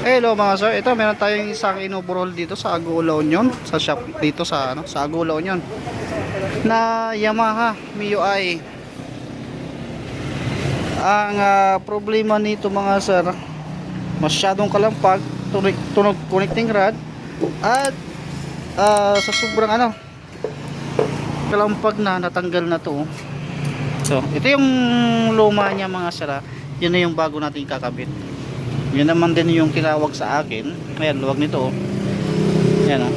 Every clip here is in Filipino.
Hello mga sir, ito meron tayong isang inoburol dito sa Agula Union, sa shop dito sa ano, sa Agula Union. Na Yamaha MIUI. Ang ah, problema nito mga sir, masyadong kalampag, tunog, tunog connecting rod at ah, sa sobrang ano kalampag na natanggal na to. oh. So, ito yung luma niya mga sir. ah. Yun na yung bago nating kakabit. Yun naman din yung tinawag sa akin. Ayan, luwag nito. oh. Ayan oh.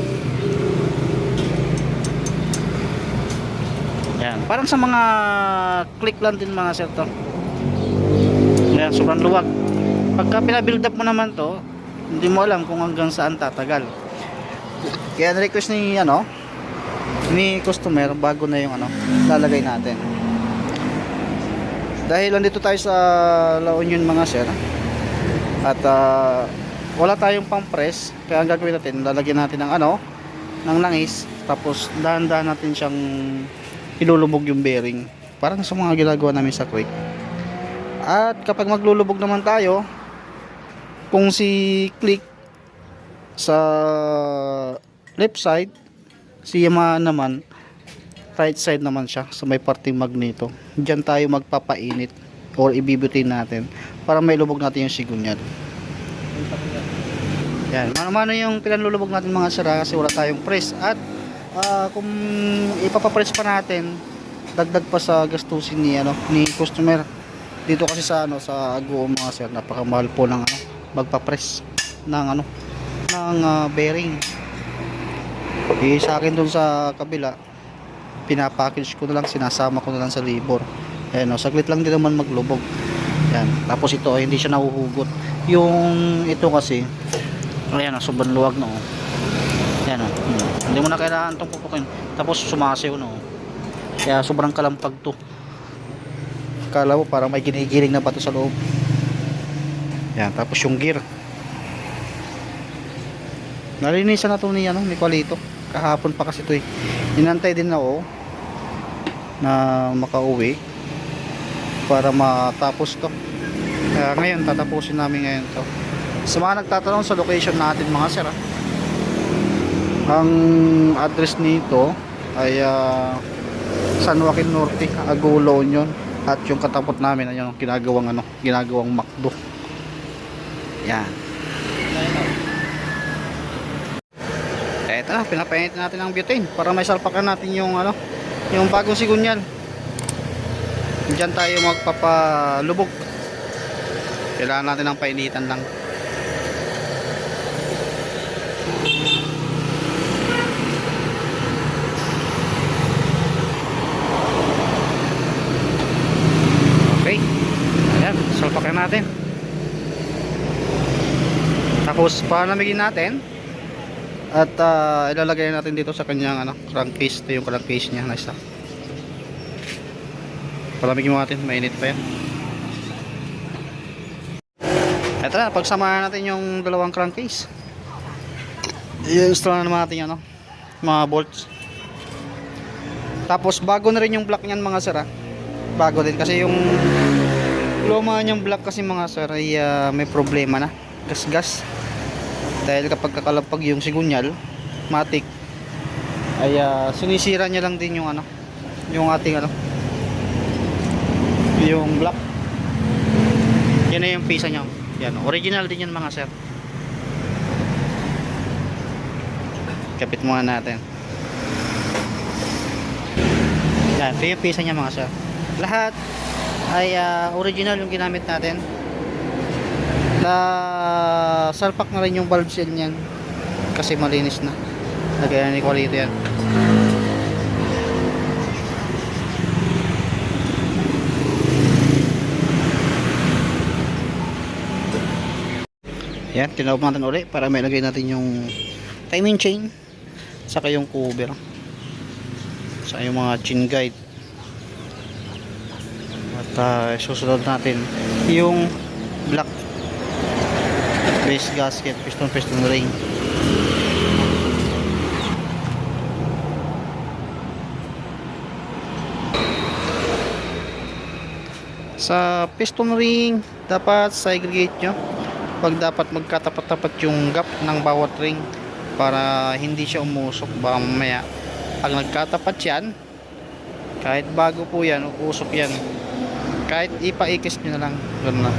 Ayan, parang sa mga click lang din mga sir to. Ayan, sobrang luwag. Pagka pinabuild up mo naman to, hindi mo alam kung hanggang saan tatagal. Kaya request ni ano, ni customer bago na yung ano, lalagay natin. Dahil nandito tayo sa La Union mga sir, at ah, wala tayong pang press. Kaya ang gagawin natin lalagyan natin ng ano ng langis. Tapos dahan-dahan natin siyang ilulubog yung bearing. Parang sa mga ginagawa namin sa quick at kapag maglulubog naman tayo kung si click sa left side si Yamaha naman right side naman siya sa may parting magneto. Dyan tayo magpapainit or ibibutin natin para may lubog natin yung sigunyal yan. Mano-mano yung pinanlulubog natin mga sira kasi wala tayong press. At ah, kung ipapapress pa natin dagdag pa sa gastusin ni ano ni customer. Dito kasi sa ano sa Ago mga sir napakamahal po ng ano magpa-press ng ano ng ah, bearing. Eh sa akin dun sa kabila pinapackage ko na lang sinasama ko na lang sa labor. Ayan o saglit lang din naman maglubog. Yan tapos ito hindi siya nahuhugot yung ito kasi ayan o sobrang luwag no? Yan o hmm. hindi mo na kailangan itong pupukin. Tapos sumasayaw no? Kaya sobrang kalampag to. Kala mo parang may ginigiling na bato sa loob. Yan tapos yung gear. Nalinisan na to ni ano ni Qualito kahapon pa kasi to eh. Inantay din ako na makauwi para matapos to kaya ngayon tatapusin namin ngayon to. Sa mga nagtatanong sa location natin mga sir ah, ang address nito ay ah, San Joaquin Norte Agulo Union. At yung katapot namin ayun ginagawang ano ginagawang McDo. Yan. Eto na pinapainit natin ang butane para may salpakan natin yung ano yung bagong sigunyal. Diyan tayo magpapalubog. Kailangan natin ng painitan lang. Okay. Ayan, salpakan natin. Tapos palamigin natin. At ah, ilalagay natin dito sa kanyang ano, crankcase. Ito yung crankcase niya na isa. Palamigin mo natin, mainit pa yan. Ito na, pagsamahan natin yung dalawang crankcase. I-install na naman natin yung ano, mga bolts. Tapos bago na rin yung block niyan mga sir ah. Bago din kasi yung luma niyang block kasi mga sir ay ah, may problema na. Gas-gas. Dahil kapag kakalapag yung sigunyal, matik, ay ah, sinisira niya lang din yung ano, yung ating ano, yung black yan na yung pisa nyo yan, original din yan mga sir. Kapit muna natin. Yan, yung pisa niya mga sir. Lahat ay ah, original yung ginamit natin. Na salpak na rin yung valve seal niyan. Kasi malinis na. Lagyan ni quality yan Yan, tinawag natin ulit para may lagay natin yung timing chain saka yung cover. Saka yung mga chin guide. At uh, susunod natin yung black base gasket piston piston ring. Sa piston ring dapat sa aggregate nyo pag dapat magkatapat-tapat yung gap ng bawat ring para hindi siya umusok baka mamaya pag nagkatapat yan kahit bago po yan uusok yan. Kahit ipaikis nyo na lang gano'n na.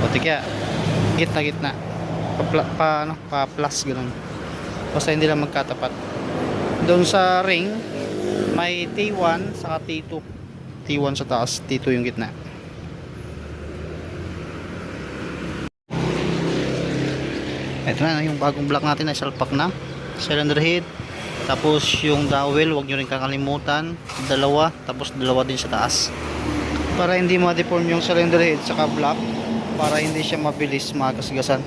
O tika gitna gitna. Pa, pa, ano, pa plus gano'n basta hindi lang magkatapat. Doon sa ring may T1 saka T2 T1 sa taas T2 yung gitna ito na yung bagong block natin ay salpak na. Cylinder head tapos yung dowel wag nyo rin kakalimutan. Dalawa tapos dalawa din sa taas. Para hindi ma-deform yung cylinder head saka block para hindi siya mabilis magasgasan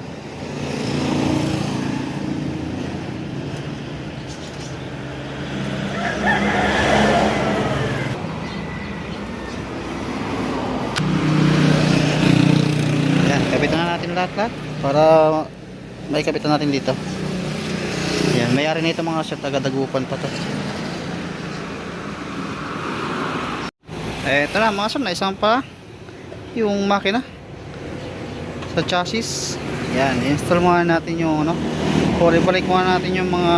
Yan, kapitan na natin lahat-lahat para may kapitan natin dito. Yan, mayari nito mga sir, taga-dagupan pa to. Eh, ito na mga sir, naisang pa yung makina sa chassis. Yan, install muna natin yung ano. O, ibalik muna natin yung mga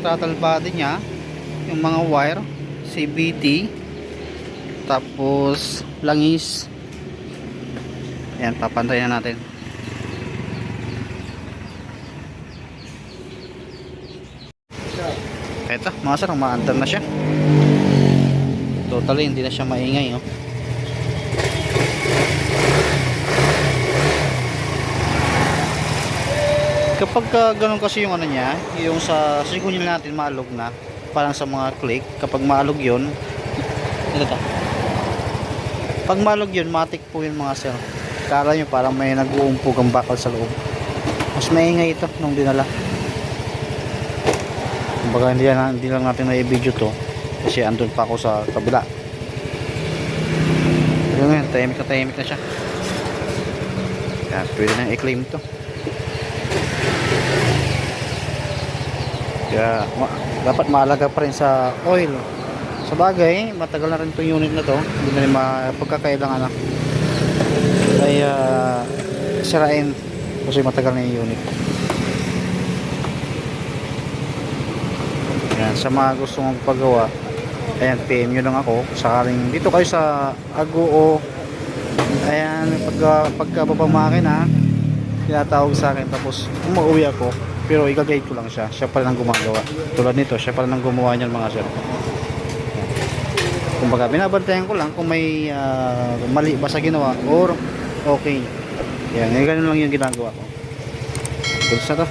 throttle body niya, yung mga wire, CBT, tapos langis, Ayan, papantayin na natin. Eto, mga sir, umaandar na siya. Totally, hindi na siya maingay. Oh. Kapag ka ganun kasi yung ano niya, yung sa signal natin maalog na, parang sa mga click, kapag maalog yun, ito to. Pag malog yun, matik po yun mga sir. Kala nyo parang may nag-uumpog ang bakal sa loob. Mas maingay ito nung dinala. Kumbaga hindi, na, hindi lang natin na-video to kasi andun pa ako sa kabila. Pero ngayon, tahimik na tahimik na siya. Yan, pwede na i-claim to. Kaya ma- dapat maalaga pa rin sa oil. Sa bagay, matagal na rin itong unit na to. Hindi na rin mapagkakailangan na. Kaya sirain kasi matagal na yung unit. Sa mga gusto mong paggawa, ayan, PM nyo lang ako. Sakaling dito kayo sa Aguo, ayan, pagka, pagkababa makina, tinatawag sa akin. Tapos, umuwi ako, pero igagayad ko lang siya. Siya pa rin ang gumagawa. Tulad nito, siya pa rin ang gumawa niyan mga sir. Kumbaga, binabantayan ko lang kung may ah, mali ba sa ginawa or okay. Yan, eh, ganun lang yung ginagawa ko. Goods na to.